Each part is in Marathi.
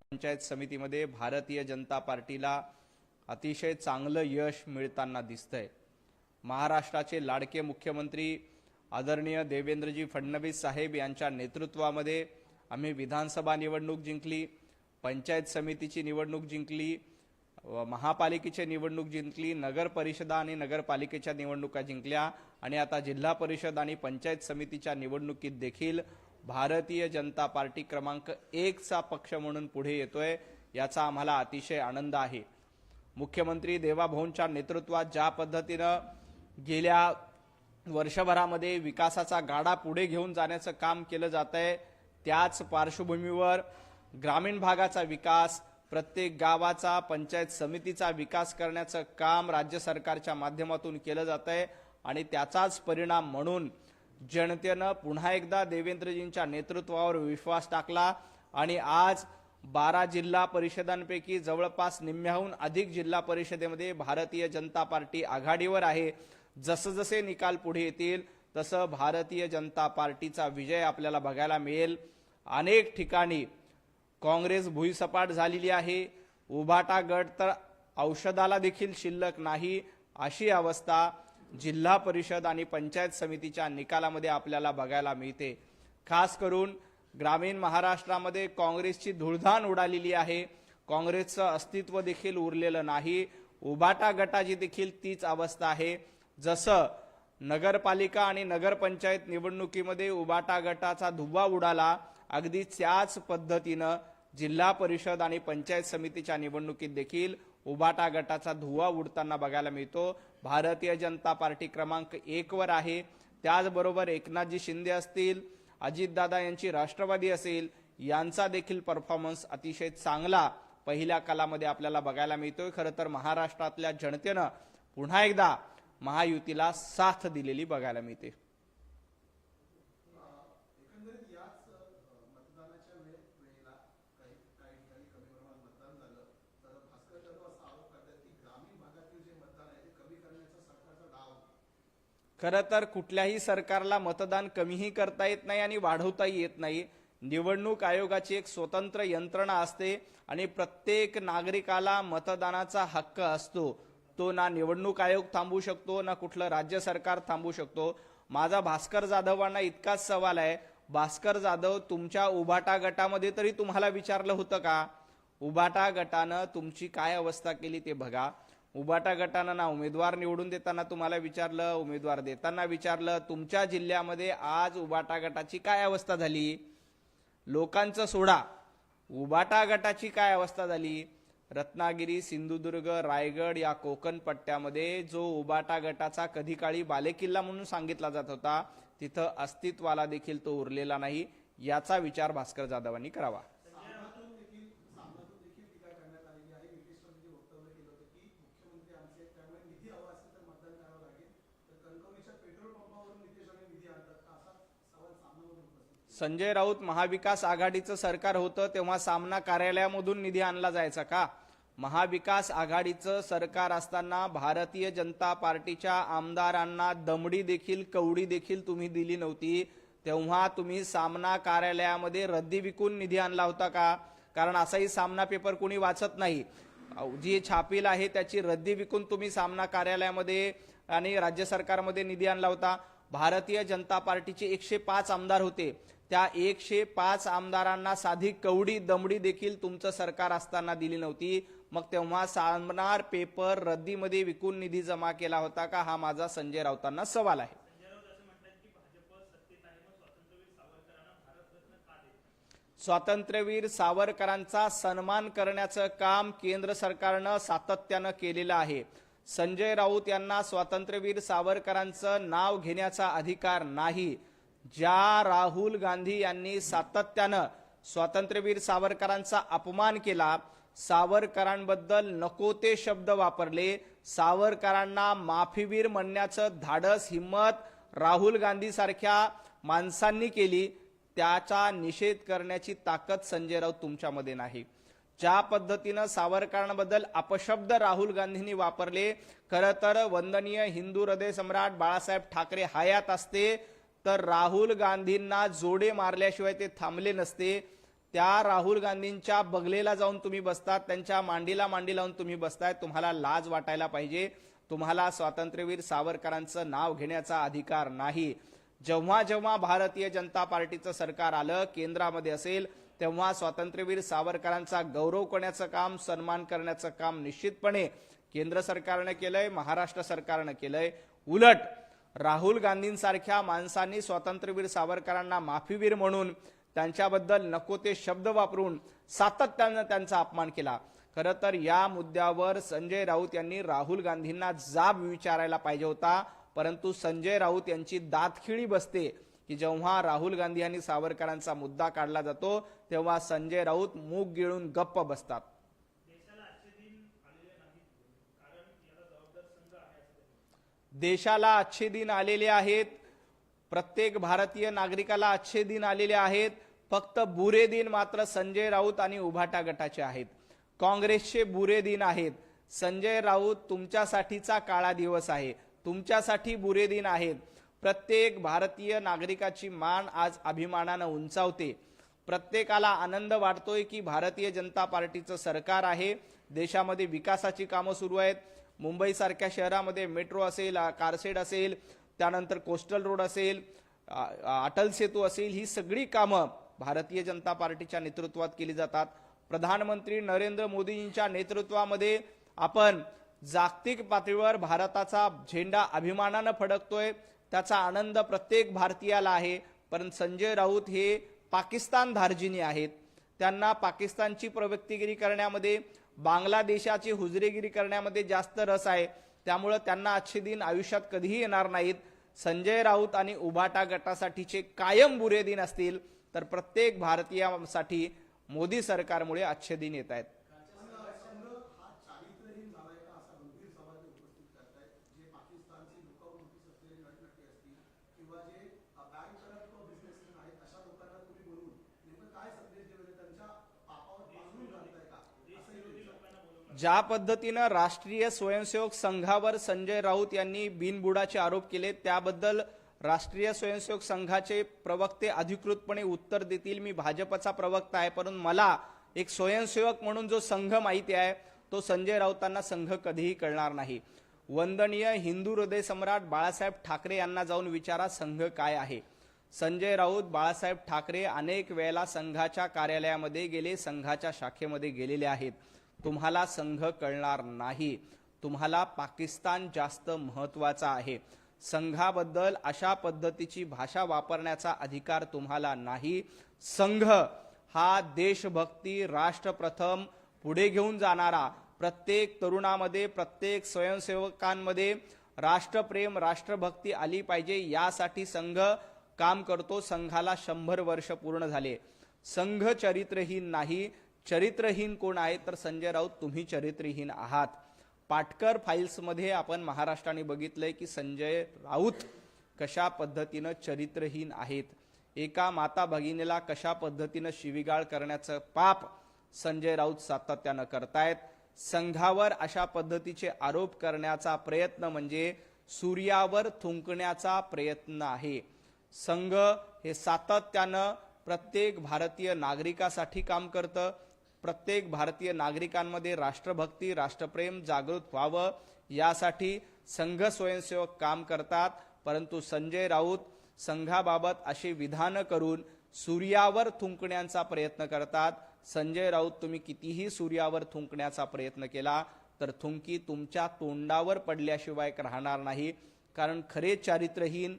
पंचायत समितीमध्ये भारतीय जनता पार्टीला अतिशय चांगलं यश मिळताना दिसतंय. महाराष्ट्राचे लाडके मुख्यमंत्री आदरणीय देवेंद्रजी फडणवीस साहेब यांच्या नेतृत्वामध्ये आम्ही विधानसभा निवडणूक जिंकली पंचायत समितीची निवडणूक जिंकली महापालिकेची निवडणूक जिंकली नगर परिषदा आणि नगरपालिकेच्या निवडणुका जिंकल्या आणि आता जिल्हा परिषद आणि पंचायत समितीच्या निवडणुकीत देखील भारतीय जनता पार्टी क्रमांक एकचा पक्ष म्हणून पुढे येतोय याचा आम्हाला अतिशय आनंद आहे. मुख्यमंत्री देवाभाऊंच्या नेतृत्वात ज्या पद्धतीनं गेल्या वर्षभरामध्ये विकासाचा गाडा पुढे घेऊन जाण्याचं काम केलं जात आहे त्याच पार्श्वभूमीवर ग्रामीण भागाचा विकास प्रत्येक गावाचा पंचायत समितीचा विकास करण्याचं काम राज्य सरकारच्या माध्यमातून केलं जात आहे आणि त्याचाच परिणाम म्हणून जनतेनं पुन्हा एकदा देवेंद्रजींच्या नेतृत्वावर विश्वास टाकला आणि आज बारा जिल्हा परिषदांपैकी जवळपास निम्म्याहून अधिक जिल्हा परिषदेमध्ये भारतीय जनता पार्टी आघाडीवर आहे. जसजसे निकाल पुढे येतील तसं भारतीय जनता पार्टीचा विजय आपल्याला बघायला मिळेल. अनेक ठिकाणी काँग्रेस भुईसपाट झालेली आहे. उभाटा गट तर औषधाला देखील शिल्लक नाही अशी अवस्था. जिल्हा परिषद आणि पंचायत समितीच्या निकालामध्ये आपल्याला बघायला मिळते. खास करून ग्रामीण महाराष्ट्रामध्ये काँग्रेसची धुळधाण उडालेली आहे. काँग्रेसचं अस्तित्व देखील उरलेलं नाही. उभाटा गटाची देखील तीच अवस्था आहे. जसं नगरपालिका आणि नगरपंचायत निवडणुकीमध्ये उबाटा गटाचा धुव्वा उडाला अगदी त्याच पद्धतीनं जिल्हा परिषद आणि पंचायत समितीच्या निवडणुकीत देखील उबाटा गटाचा धुव्वा उडताना बघायला मिळतो. भारतीय जनता पार्टी क्रमांक एकवर आहे. त्याचबरोबर एकनाथजी शिंदे असतील अजितदादा यांची राष्ट्रवादी असेल यांचा देखील परफॉर्मन्स अतिशय चांगला पहिल्या कालामध्ये आपल्याला बघायला मिळतोय. खरं तर महाराष्ट्रातल्या जनतेनं पुन्हा एकदा महायुतीला साथ दिलेली बघायला मिळते एकंदरीत याच अ, मतदानाच्या वेळे वेळेला काही काही ठिकाणी कमी प्रमाणात मतदान झालं तर भास्कर जाधव असा आरोप करतात की ग्रामीण भागातील जे मतदान आहे ते कमी करण्याचा सरकारचा डाव आहे. खरं तर कुठल्याही सरकारला मतदान कमीही करता येत नाही आणि वाढवताही येत नाही. निवडणूक आयोगाची एक स्वतंत्र यंत्रणा असते आणि प्रत्येक नागरिकाला मतदानाचा हक्क असतो. तो ना निवडणूक आयोग थांबवू शकतो ना कुठलं राज्य सरकार थांबवू शकतो. माझा भास्कर जाधवांना इतकाच सवाल आहे भास्कर जाधव तुमच्या उभाटा गटामध्ये तरी तुम्हाला विचारलं होतं का? उभाटा गटानं तुमची काय अवस्था केली ते बघा. उबाटा गटानं ना उमेदवार निवडून देताना तुम्हाला विचारलं उमेदवार देताना विचारलं तुमच्या जिल्ह्यामध्ये आज उबाटा गटाची काय अवस्था झाली? लोकांचं सोडा. उबाटा गटाची काय अवस्था झाली? रत्नागिरी सिंधुदुर्ग रायगड या कोकण पट्ट्यामध्ये जो उबाटा गटाचा कधी काळी बालेकिल्ला म्हणून सांगितला जात होता तिथं अस्तित्वाला देखील तो उरलेला नाही. याचा विचार भास्कर जाधवांनी करावा सामनातून देखील सामनातून देखील टीका करण्यात आलेली आहे नितीशरावांनी जे वक्तव्य केलं होतं की मुख्यमंत्री आमचे आहेत, त्यामुळे निधी हवा असेल तर मतदान करावं लागेल तर कणकवलीच्या पेट्रोल पंपावरून नितीश राणे निधी आणतात का असा सवाल सामनामधून उपस्थित संजय राऊत महाविकास आघाडीचं सरकार होतं तेव्हा सामना कार्यालयामधून निधी आणला जायचा का? महाविकास आघाडीचं सरकार असताना भारतीय जनता पार्टीच्या आमदारांना दमडी देखील कवडी देखील तुम्ही दिली नव्हती. तेव्हा तुम्ही सामना कार्यालयामध्ये रद्दी विकून निधी आणला होता का? कारण असाही सामना पेपर कुणी वाचत नाही. जी छापील आहे त्याची रद्दी विकून तुम्ही सामना कार्यालयामध्ये आणि राज्य सरकारमध्ये निधी आणला होता. भारतीय जनता पार्टीचे एकशे पाच आमदार होते. त्या एकशे पाच आमदारांना साधी कवडी दमडी देखील तुमचं सरकार असताना दिली नव्हती. मग तेव्हा सामनार पेपर रद्दीमध्ये विकून निधी जमा केला होता का? हा माझा संजय राऊतांना सवाल आहे. स्वातंत्र्यवीर सावरकरांचा सन्मान करण्याचं काम केंद्र सरकारनं सातत्यानं केलेलं आहे. संजय राऊत यांना स्वातंत्र्यवीर सावरकरांचं नाव घेण्याचा अधिकार नाही. ज्या राहुल गांधी यांनी सातत्यानं स्वातंत्र्यवीर सावरकरांचा अपमान केला सावरकरांबद्दल नको ते शब्द वापरले सावरकरांना माफीवीर म्हणण्याचं धाडस हिंमत राहुल गांधी सारख्या माणसांनी केली त्याचा निषेध करण्याची ताकद संजय राऊत तुमच्यामध्ये नाही. ज्या पद्धतीनं सावरकरांबद्दल अपशब्द राहुल गांधींनी वापरले खरं तर वंदनीय हिंदू हृदय सम्राट बाळासाहेब ठाकरे हयात असते तर राहुल गांधींना जोडे मारल्याशिवाय ते थांबले नसते. त्या राहुल गांधींच्या बगलेला जाऊन तुम्ही बसतात त्यांच्या मांडीला मांडी लावून तुम्ही बसताय तुम्हाला लाज वाटायला पाहिजे. तुम्हाला स्वातंत्र्यवीर सावरकरांचं नाव घेण्याचा अधिकार नाही. जेव्हा जेव्हा भारतीय जनता पार्टीचं सरकार आलं केंद्रामध्ये असेल तेव्हा स्वातंत्र्यवीर सावरकरांचा गौरव करण्याचं काम सन्मान करण्याचं काम निश्चितपणे केंद्र सरकारनं केलंय महाराष्ट्र सरकारनं केलंय. उलट राहुल गांधींसारख्या माणसांनी स्वातंत्र्यवीर सावरकरांना माफीवीर म्हणून त्यांच्याबद्दल नको ते शब्द वापरून सातत्यानं त्यांचा अपमान केला. खरं तर या मुद्द्यावर संजय राऊत यांनी राहुल गांधींना जाब विचारायला पाहिजे होता परंतु संजय राऊत यांची दातखिळी बसते की जेव्हा राहुल गांधी यांनी सावरकरांचा मुद्दा काढला जातो तेव्हा संजय राऊत मूग गिळून गप्प बसतात. देशाला अच्छे दिन आलेले आहेत. प्रत्येक भारतीय नागरिकाला अच्छे दिन आलेले आहेत. फक्त बुरे दिन मात्र संजय राऊत आणि उभाटा गटाचे आहेत. काँग्रेसचे बुरे दिन आहेत. संजय राऊत तुमच्यासाठीचा काळा दिवस आहे. तुमच्यासाठी बुरे दिन आहेत. प्रत्येक भारतीय नागरिकाची मान आज अभिमानानं उंचावते. प्रत्येकाला आनंद वाटतोय की भारतीय जनता पार्टीचं सरकार आहे. देशामध्ये विकासाची कामं सुरू आहेत. मुंबईसारख्या शहरामध्ये मेट्रो असेल अ, कारशेड असेल त्यानंतर कोस्टल रोड असेल अटल सेतू असेल ही सगळी कामं भारतीय जनता पार्टीच्या नेतृत्वात केली जातात. प्रधानमंत्री नरेंद्र मोदींच्या नेतृत्वामध्ये आपण जागतिक पातळीवर भारताचा झेंडा अभिमानानं फडकतोय. त्याचा आनंद प्रत्येक भारतीयाला आहे. पण संजय राऊत हे पाकिस्तान धार्जिनी आहेत. त्यांना पाकिस्तानची प्रवृत्तीगिरी करण्यामध्ये बांगलादेशाची हुजरेगिरी करण्यामध्ये जास्त रस आहे. त्यामुळं त्यांना आजचे दिन आयुष्यात कधीही येणार नाहीत. संजय राऊत आणि उभाटा गटासाठीचे कायम बुरे दिन असतील तर प्रत्येक भारतीयासाठी मोदी सरकारमुळे आजचे दिन येत आहेत. किंवा जे चारित्र्यहीन झालाय का असा गंभीर सवाल ते उपस्थित करतायत जे पाकिस्तानची लुकआउट नोटीस असलेले नटनटे असतील किंवा जे बँक करत बिझनेसमॅन आहेत अशा लोकांना तुम्ही बोलून नेमकं काय संदेश देऊ त्यांच्या पापावर पांघरून घालताय का असं विरोधी लोकांना ज्या पद्धतीनं राष्ट्रीय स्वयंसेवक संघावर संजय राऊत यांनी बिनबुडाचे आरोप केले त्याबद्दल राष्ट्रीय स्वयंसेवक संघाचे प्रवक्ते अधिकृतपणे उत्तर देतील. मी भाजपचा प्रवक्ता आहे परंतु मला एक स्वयंसेवक म्हणून जो संघ माहिती आहे तो संजय राऊतांना संघ कधीही कळणार नाही. वंदनीय हिंदू हृदय सम्राट बाळासाहेब ठाकरे यांना जाऊन विचारा संघ काय आहे? संजय राऊत बाळासाहेब ठाकरे अनेक वेळेला संघाच्या कार्यालयामध्ये गेले संघाच्या शाखेमध्ये गेलेले आहेत. तुम्हाला संघ कळणार नाही. तुम्हाला पाकिस्तान जास्त महत्त्वाचा आहे. संघाबद्दल अशा पद्धतीची भाषा वापरण्याचा अधिकार तुम्हाला नाही. संघ हा देशभक्ती राष्ट्रप्रथम पुढे घेऊन जाणारा प्रत्येक तरुणामध्ये प्रत्येक स्वयंसेवकांमध्ये राष्ट्रप्रेम राष्ट्रभक्ती आली पाहिजे यासाठी संघ काम करतो. संघाला शंभर वर्ष पूर्ण झाले. संघ चरित्रहीन नाही चरित्रहीन कोण आहे तर संजय राऊत तुम्ही चरित्रहीन आहात. पाटकर फाईल्समध्ये आपण महाराष्ट्राने बघितलंय की संजय राऊत कशा पद्धतीनं चरित्रहीन आहेत. एका माता भगिनीला कशा पद्धतीनं शिविगाळ करण्याचं पाप संजय राऊत सातत्यानं करतायत. संघावर अशा पद्धतीचे आरोप करण्याचा प्रयत्न म्हणजे सूर्यावर थुंकण्याचा प्रयत्न आहे. संघ हे सातत्यानं प्रत्येक भारतीय नागरिकासाठी काम करतं. प्रत्येक भारतीय नागरिकांमध्ये राष्ट्रभक्ती राष्ट्रप्रेम जागृत व्हावं. यासाठी संघ स्वयंसेवक काम करतात. परंतु संजय राऊत संघाबाबत अशी विधानं करून सूर्यावर थुंकण्याचा प्रयत्न करतात. संजय राऊत तुम्ही कितीही सूर्यावर थुंकण्याचा प्रयत्न केला तर थुंकी तुमच्या तोंडावर पडल्याशिवाय राहणार नाही. कारण खरे चारित्रहीन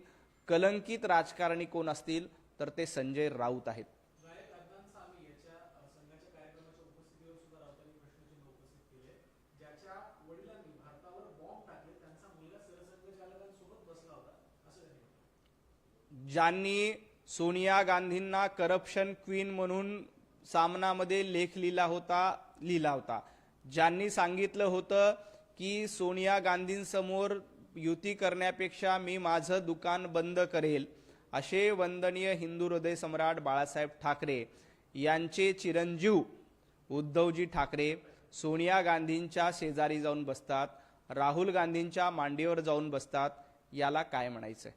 कलंकित राजकारणी कोण असतील तर ते संजय राऊत आहेत गायक अदनान सामी याच्या अ, संघाच्या कार्यक्रमाच्या उपस्थितीवर सुद्धा राऊतांनी प्रश्नचिन्ह उपस्थित केले ज्याच्या वडिलांनी भारतावर बॉम्ब टाकले त्यांचा मुलगा सरसंघचालकांसोबत बसला होता असं त्यांनी म्हटलं ज्यांनी सोनिया गांधींना करप्शन क्वीन म्हणून सामनामध्ये लेख लिहिला होता लिहिला होता. ज्यांनी सांगितलं होतं की सोनिया गांधींसमोर युती करण्यापेक्षा मी माझं दुकान बंद करेल असे वंदनीय हिंदू हृदय सम्राट बाळासाहेब ठाकरे यांचे चिरंजीव उद्धवजी ठाकरे सोनिया गांधींच्या शेजारी जाऊन बसतात राहुल गांधींच्या मांडीवर जाऊन बसतात याला काय म्हणायचंय?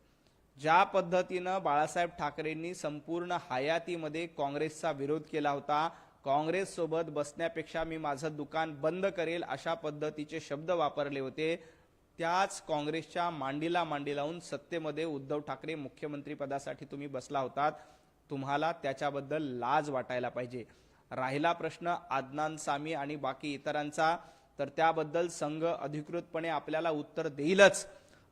ज्या पद्धतीनं बाळासाहेब ठाकरेंनी संपूर्ण हयातीमध्ये काँग्रेसचा विरोध केला होता काँग्रेससोबत बसण्यापेक्षा मी माझं दुकान बंद करेल अशा पद्धतीचे शब्द वापरले होते त्याच काँग्रेसच्या मांडीला मांडी लावून सत्तेमध्ये उद्धव ठाकरे मुख्यमंत्री पदासाठी तुम्ही बसला होतात तुम्हाला त्याच्याबद्दल लाज वाटायला पाहिजे. राहिला प्रश्न आदनान सामी आणि बाकी इतरांचा तर त्याबद्दल संघ अधिकृतपणे आपल्याला उत्तर देईलच.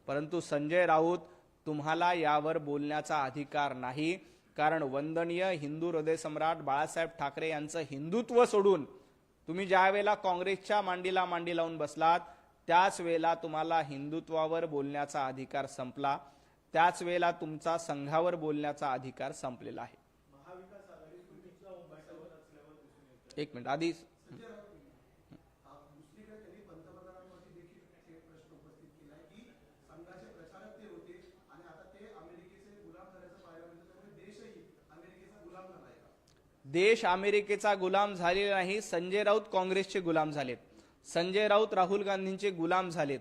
परंतु संजय राऊत तुम्हाला यावर बोलण्याचा अधिकार नाही. कारण वंदनीय हिंदू हृदय सम्राट बाळासाहेब ठाकरे यांचं हिंदुत्व सोडून तुम्ही ज्या वेळेला काँग्रेसच्या मांडीला मांडी लावून बसलात त्याच वेळेला तुम्हाला हिंदुत्वावर बोलण्याचा अधिकार संपला. त्याच वेळेला तुमचा संघावर बोलण्याचा अधिकार संपलेला आहे. एक मिनिट आधी संजय राऊत आ, दुसरीकडे त्यांनी पंतप्रधानांवरती देखील थेट प्रश्न उपस्थित केला आहे की संघाचे प्रचारक ते होते आणि आता ते अमेरिकेचे गुलाम झाल्याचं पाहायला मिळतं त्यामुळे देशही अमेरिकेचा गुलाम झालाय का देश अमेरिकेचा गुलाम झालेला नाही संजय राऊत काँग्रेसचे गुलाम झालेत. संजय राऊत राहुल गांधींचे गुलाम झालेत.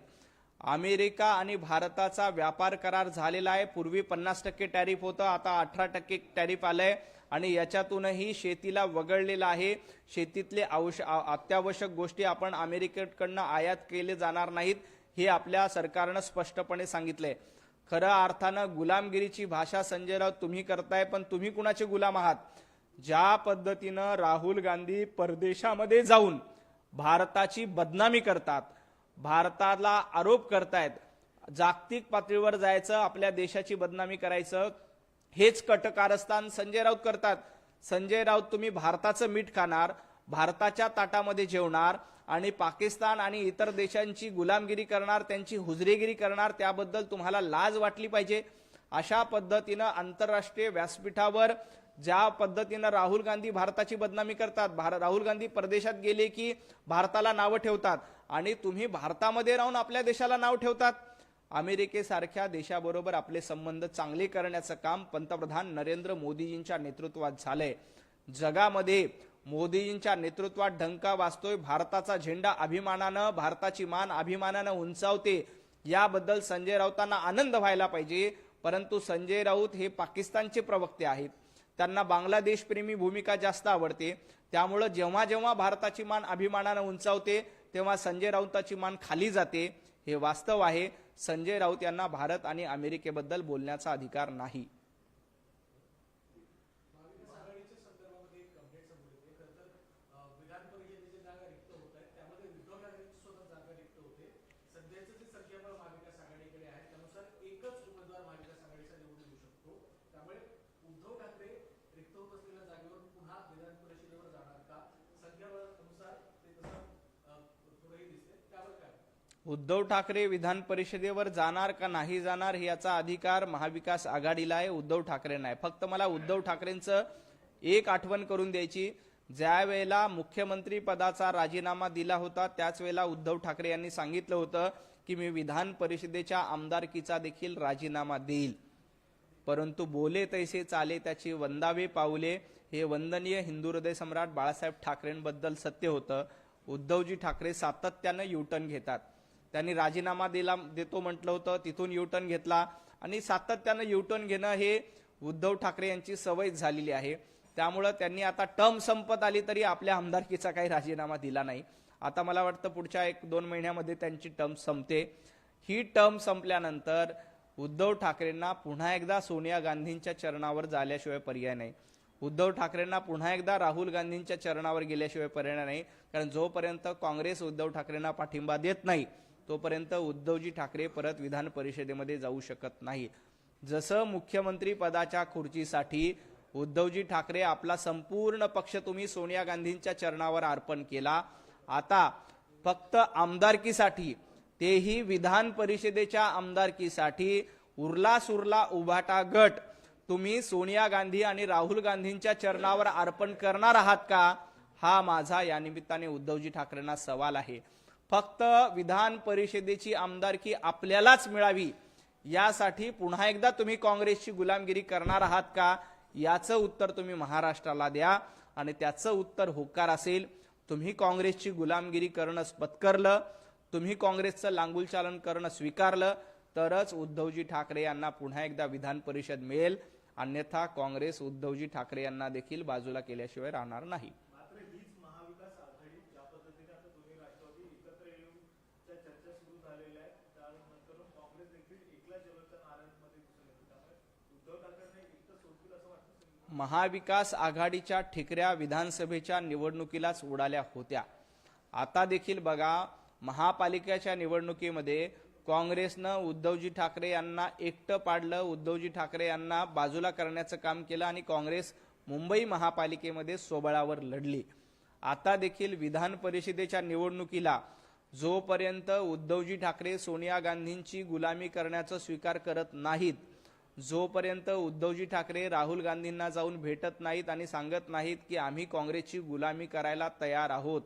अमेरिका आणि भारताचा व्यापार करार झालेला आहे. पूर्वी पन्नास टक्के टॅरिफ होतं आता अठरा टक्के टॅरिफ आलंय आणि याच्यातूनही शेतीला वगळलेलं आहे. शेतीतले आवश्य अत्यावश्यक गोष्टी आपण अमेरिकेकडनं आयात केले जाणार नाहीत हे आपल्या सरकारनं स्पष्टपणे सांगितलंय. खरं अर्थानं गुलामगिरीची भाषा संजय राऊत तुम्ही करताय पण तुम्ही कुणाचे गुलाम आहात? ज्या पद्धतीनं राहुल गांधी परदेशामध्ये जाऊन भारताची बदनामी करतात भारताला आरोप करतायत जागतिक पातळीवर जायचं आपल्या देशाची बदनामी करायचं हेच कटकारस्थान संजय राऊत करतात. संजय राऊत तुम्ही भारताचं मीठ खाणार भारताच्या ताटामध्ये जेवणार आणि पाकिस्तान आणि इतर देशांची गुलामगिरी करणार त्यांची हुजरेगिरी करणार त्याबद्दल तुम्हाला लाज वाटली पाहिजे. अशा पद्धतीनं आंतरराष्ट्रीय व्यासपीठावर ज्या पद्धतीनं राहुल गांधी भारताची बदनामी करतात भार- राहुल गांधी परदेशात गेले की भारताला नावं ठेवतात आणि तुम्ही भारतामध्ये राहून आपल्या देशाला नाव ठेवतात. अमेरिकेसारख्या देशाबरोबर आपले संबंध चांगले करण्याचं काम पंतप्रधान नरेंद्र मोदीजींच्या नेतृत्वात झालंय. जगामध्ये मोदीजींच्या नेतृत्वात ढंका वाचतोय भारताचा झेंडा अभिमानानं भारताची मान अभिमानानं उंचावते. याबद्दल संजय राऊतांना आनंद व्हायला पाहिजे परंतु संजय राऊत हे पाकिस्तानचे प्रवक्ते आहेत. त्यांना बांगलादेशप्रेमी भूमिका जास्त आवडते. त्यामुळं जेव्हा जेव्हा भारताची मान अभिमानानं उंचावते तेव्हा संजय राऊताची मान खाली जाते. हे वास्तव आहे. संजय राऊत यांना भारत आणि अमेरिकेबद्दल बोलण्याचा अधिकार नाही महाविकास आघाडीच्या संदर्भामध्ये एक अपडेट समोर येते खरं तर अ, विधान परिषदेची जागा रिक्त होत आहेत त्यामध्ये उद्धव ठाकरेंची स्वतः जागा रिक्त होते सध्याचं जे संख्याबळ महाविकास आघाडीकडे आहे त्यानुसार एकच उमेदवार महाविकास आघाडीचा निवडून येऊ शकतो त्यामुळे उद्धव ठाकरे रिक्त होत असलेल्या जागेवर पुन्हा विधान परिषदेवर जाणार का संख्याबळानुसार ते तसं अ, थोडंही दिसते त्यावर काय उद्धव ठाकरे विधान परिषदेवर जाणार का नाही जाणार याचा अधिकार महाविकास आघाडीला आहे उद्धव ठाकरेंना आहे फक्त मला उद्धव ठाकरेंचं एक आठवण करून द्यायची. ज्या वेळेला मुख्यमंत्री पदाचा राजीनामा दिला होता त्याच वेळेला उद्धव ठाकरे यांनी सांगितलं होतं की मी विधान परिषदेच्या आमदारकीचा देखील राजीनामा देईल. परंतु बोले तैसे चाले त्याची वंदावे पाऊले हे वंदनीय हिंदू हृदय सम्राट बाळासाहेब ठाकरेंबद्दल सत्य होतं. उद्धवजी ठाकरे सातत्यानं युटर्न घेतात. त्यांनी राजीनामा दिला देतो म्हटलं होतं तिथून युटर्न घेतला. आणि सातत्यानं युटर्न घेणं हे उद्धव ठाकरे यांची सवय झालेली आहे. त्यामुळं त्यांनी आता टर्म संपत आली तरी आपल्या आमदारकीचा काही राजीनामा दिला नाही. आता मला वाटतं पुढच्या एक दोन महिन्यामध्ये त्यांची टर्म संपते. ही टर्म संपल्यानंतर उद्धव ठाकरेंना पुन्हा एकदा सोनिया गांधींच्या चरणावर जाल्याशिवाय पर्याय नाही. उद्धव ठाकरेंना पुन्हा एकदा राहुल गांधींच्या चरणावर गेल्याशिवाय पर्याय नाही. कारण जोपर्यंत काँग्रेस उद्धव ठाकरेंना पाठिंबा देत नाही तोपर्यंत उद्धवजी ठाकरे परत विधान परिषदेमध्ये जाऊ शकत नाही. जसं मुख्यमंत्री पदाच्या खुर्चीसाठी उद्धवजी ठाकरे आपला संपूर्ण पक्ष तुम्ही सोनिया गांधींच्या चरणावर अर्पण केला आता फक्त आमदारकीसाठी तेही विधान परिषदेच्या आमदारकीसाठी उरला सुरला उभाटा गट तुम्ही सोनिया गांधी आणि राहुल गांधींच्या चरणावर अर्पण करणार आहात का? हा माझा या निमित्ताने उद्धवजी ठाकरेंना सवाल आहे. फक्त विधान परिषदेची आमदारकी आपल्यालाच मिळावी यासाठी पुन्हा एकदा तुम्ही काँग्रेसची गुलामगिरी करणार आहात का? याचं उत्तर तुम्ही महाराष्ट्राला द्या. आणि त्याचं उत्तर होकार असेल. तुम्ही काँग्रेसची गुलामगिरी करणं पत्करलं. तुम्ही काँग्रेसचं लांगुलचालन करणं स्वीकारलं. तरच उद्धवजी ठाकरे यांना पुन्हा एकदा विधान परिषद मिळेल. अन्यथा काँग्रेस उद्धवजी ठाकरे यांना देखील बाजूला केल्याशिवाय राहणार नाही मात्र हीच महाविकास आघाडी ज्या पद्धतीने आता दोन्ही राष्ट्रवादी एकत्र येऊन त्या चर्चा सुरू झालेल्या आहेत त्यानंतर काँग्रेस देखील एकला जेवढच्या नारायणमध्ये दिसून येते त्यामुळे उद्धव ठाकरेंना एकटं सोडतील असं वाटतं महाविकास आघाडीच्या ठिकऱ्या विधानसभेच्या निवडणुकीलाच उडाल्या होत्या. आता देखील बघा महापालिकेच्या निवडणुकीमध्ये काँग्रेसनं उद्धवजी ठाकरे यांना एकटं पाडलं उद्धवजी ठाकरे यांना बाजूला करण्याचं काम केलं आणि काँग्रेस मुंबई महापालिकेमध्ये सोबळावर लढली. आता देखील विधान परिषदेच्या निवडणुकीला जोपर्यंत उद्धवजी ठाकरे सोनिया गांधींची गुलामी करण्याचा स्वीकार करत नाहीत जोपर्यंत उद्धवजी ठाकरे राहुल गांधींना जाऊन भेटत नाहीत आणि सांगत नाहीत की आम्ही काँग्रेसची गुलामी करायला तयार आहोत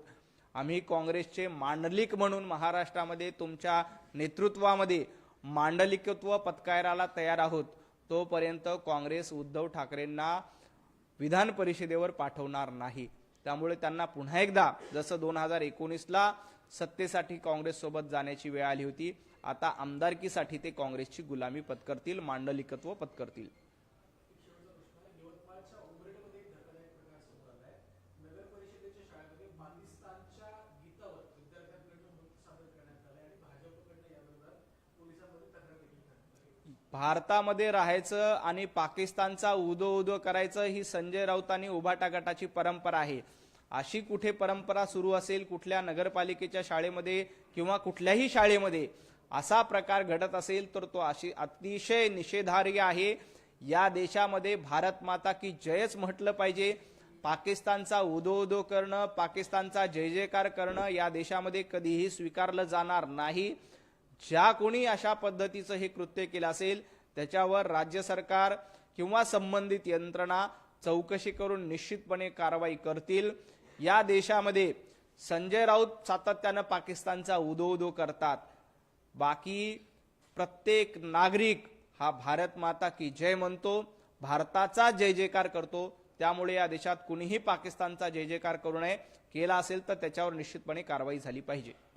आम्ही काँग्रेसचे मांडलिक म्हणून महाराष्ट्रामध्ये तुमच्या नेतृत्वामध्ये मांडलिकत्व पत्कारायला तयार आहोत तोपर्यंत काँग्रेस उद्धव ठाकरेंना विधान परिषदेवर पाठवणार नाही. त्यामुळे त्यांना पुन्हा एकदा जसं दोन हजार एकोणीसला सत्तेसाठी काँग्रेससोबत जाण्याची वेळ आली होती आता आमदारकीसाठी ते काँग्रेसची गुलामी पत्करतील मांडलिकत्व पत्करतील. भारतामध्ये राहायचं आणि पाकिस्तानचा उदो उदो करायचं ही संजय राऊत आणि उभाटा गटाची परंपरा आहे. अशी कुठे परंपरा सुरू असेल कुठल्या नगरपालिकेच्या शाळेमध्ये किंवा कुठल्याही शाळेमध्ये असा प्रकार घडत असेल तर तो अशी अतिशय निषेधार्ह आहे. या देशामध्ये भारत माता की जयच म्हटलं पाहिजे. पाकिस्तानचा उदो उदो करणं पाकिस्तानचा जय जयकार करणं या देशामध्ये कधीही स्वीकारलं जाणार नाही. ज्या कोणी अशा पद्धतीचं हे कृत्य केलं असेल त्याच्यावर राज्य सरकार किंवा संबंधित यंत्रणा चौकशी करून निश्चितपणे कारवाई करतील. या देशामध्ये संजय राऊत सातत्यानं पाकिस्तानचा उदो उदो करतात. बाकी प्रत्येक नागरिक हा भारत माता की जय म्हणतो भारताचा जय जयकार करतो. त्यामुळे या देशात कुणीही पाकिस्तानचा जय जयकार करू नये. केला असेल तर त्याच्यावर निश्चितपणे कारवाई झाली पाहिजे.